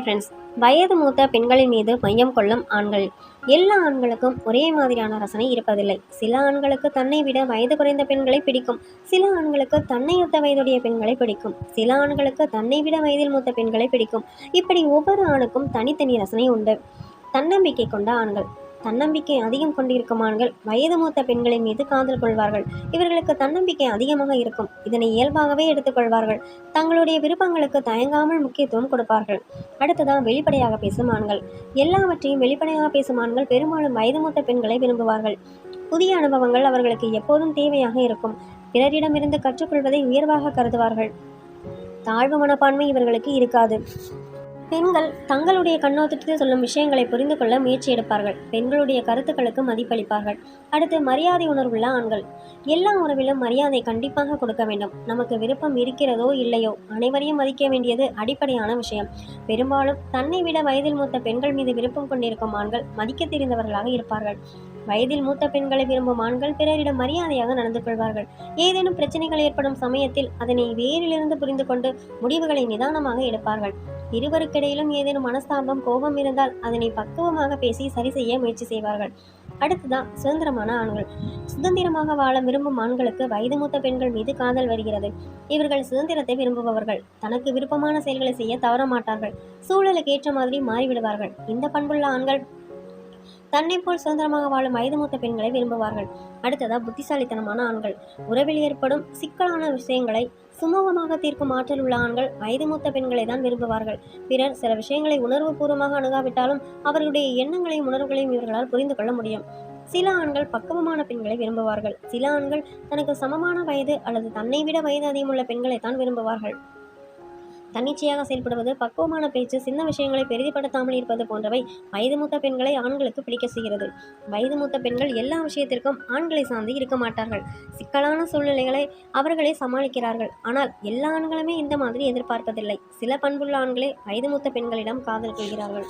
Hi friends வயது மூத்த பெண்களின் மீது மையம் கொள்ளும் ஆண்கள். எல்லா ஆண்களுக்கும் ஒரே மாதிரியான ரசனை இருப்பதில்லை. சில ஆண்களுக்கு தன்னை விட வயது குறைந்த பெண்களை பிடிக்கும். சில ஆண்களுக்கு தன்னை ஒத்த வயதுடைய பெண்களை பிடிக்கும். சில ஆண்களுக்கு தன்னை விட வயதில் மூத்த பெண்களை பிடிக்கும். இப்படி ஒவ்வொரு ஆணுக்கும் தனித்தனி ரசனை உண்டு. தன்னம்பிக்கை கொண்ட ஆண்கள். தன்னம்பிக்கை அதிகம் கொண்டிருக்கும் ஆண்கள் வயது மூத்த பெண்களின் மீது காதல் கொள்வார்கள். இவர்களுக்கு தன்னம்பிக்கை அதிகமாக இருக்கும். இதனை இயல்பாகவே எடுத்துக்கொள்வார்கள் தங்களுடைய விருப்பங்களுக்கு தயங்காமல் முக்கியத்துவம் கொடுப்பார்கள். அடுத்ததான் வெளிப்படையாக பேசும் ஆண்கள். எல்லாவற்றையும் வெளிப்படையாக பேசும் ஆண்கள் பெரும்பாலும் வயது மூத்த பெண்களை விரும்புவார்கள். புதிய அனுபவங்கள் அவர்களுக்கு எப்போதும் தேவையாக இருக்கும். பிறரிடமிருந்து கற்றுக்கொள்வதை உயர்வாக கருதுவார்கள். தாழ்வு மனப்பான்மை இவர்களுக்கு இருக்காது. பெண்கள் தங்களுடைய கண்ணோட்டத்தில் சொல்லும் விஷயங்களை புரிந்து கொள்ள முயற்சி எடுப்பார்கள். பெண்களுடைய கருத்துக்களுக்கு மதிப்பளிப்பார்கள். அடுத்து மரியாதை உணர்வுள்ள ஆண்கள். எல்லா உறவிலும் மரியாதை கண்டிப்பாக கொடுக்க வேண்டும். நமக்கு விருப்பம் இருக்கிறதோ இல்லையோ அனைவரையும் மதிக்க வேண்டியது அடிப்படையான விஷயம். பெரும்பாலும் தன்னை விட வயதில் மூத்த பெண்கள் மீது விருப்பம் கொண்டிருக்கும் ஆண்கள் மதிக்க தெரிந்தவர்களாக இருப்பார்கள். வயதில் மூத்த பெண்களை விரும்பும் ஆண்கள் பிறரிடம் மரியாதையாக நடந்து கொள்வார்கள். ஏதேனும் பிரச்சனைகள் ஏற்படும் சமயத்தில் அதனை வேரிலிருந்து புரிந்து கொண்டு முடிவுகளை நிதானமாக எடுப்பார்கள். இருவருக்கிடையிலும் ஏதேனும் மனஸ்தாபம் கோபம் இருந்தால் அதனை பக்குவமாக பேசி சரி செய்ய முயற்சி செய்வார்கள். அடுத்துதான் சுதந்திரமான ஆண்கள். சுதந்திரமாக வாழ விரும்பும் ஆண்களுக்கு வயது மூத்த பெண்கள் மீது காதல் வருகிறது. இவர்கள் சுதந்திரத்தை விரும்புபவர்கள். தனக்கு விருப்பமான செயல்களை செய்ய தவற மாட்டார்கள் சூழலுக்கு ஏற்ற மாதிரி மாறிவிடுவார்கள். இந்த பண்புள்ள ஆண்கள் தன்னை போல் சுதந்திரமாக வாழும் வயது மூத்த பெண்களை விரும்புவார்கள். அடுத்ததா புத்திசாலித்தனமான ஆண்கள். உறவில் ஏற்படும் சிக்கலான விஷயங்களை சுமூகமாக தீர்க்கும் ஆற்றல் உள்ள ஆண்கள் வயது மூத்த பெண்களை தான் விரும்புவார்கள். பிறர் சில விஷயங்களை உணர்வுபூர்வமாக அணுகாவிட்டாலும் அவர்களுடைய எண்ணங்களையும் உணர்வுகளையும் இவர்களால் புரிந்து கொள்ள முடியும். சில ஆண்கள் பக்குவமான பெண்களை விரும்புவார்கள். சில ஆண்கள் தனக்கு சமமான வயது அல்லது தன்னை விட வயது அதிகமுள்ள பெண்களை தான் விரும்புவார்கள். தன்னிச்சையாக செயல்படுவது பக்குவமான பேச்சு சின்ன விஷயங்களை பெரிதிப்படுத்தாமல் இருப்பது போன்றவை வயது மூத்த பெண்களை ஆண்களுக்கு பிடிக்க செய்கிறது. வயது மூத்த பெண்கள் எல்லா விஷயத்திற்கும் ஆண்களை சார்ந்து இருக்க மாட்டார்கள். சிக்கலான சூழ்நிலைகளை அவர்களே சமாளிக்கிறார்கள். ஆனால் எல்லா ஆண்களுமே இந்த மாதிரி எதிர்பார்ப்பதில்லை. சில பண்புள்ள ஆண்களே வயது மூத்த பெண்களிடம் காதல் கொள்கிறார்கள்.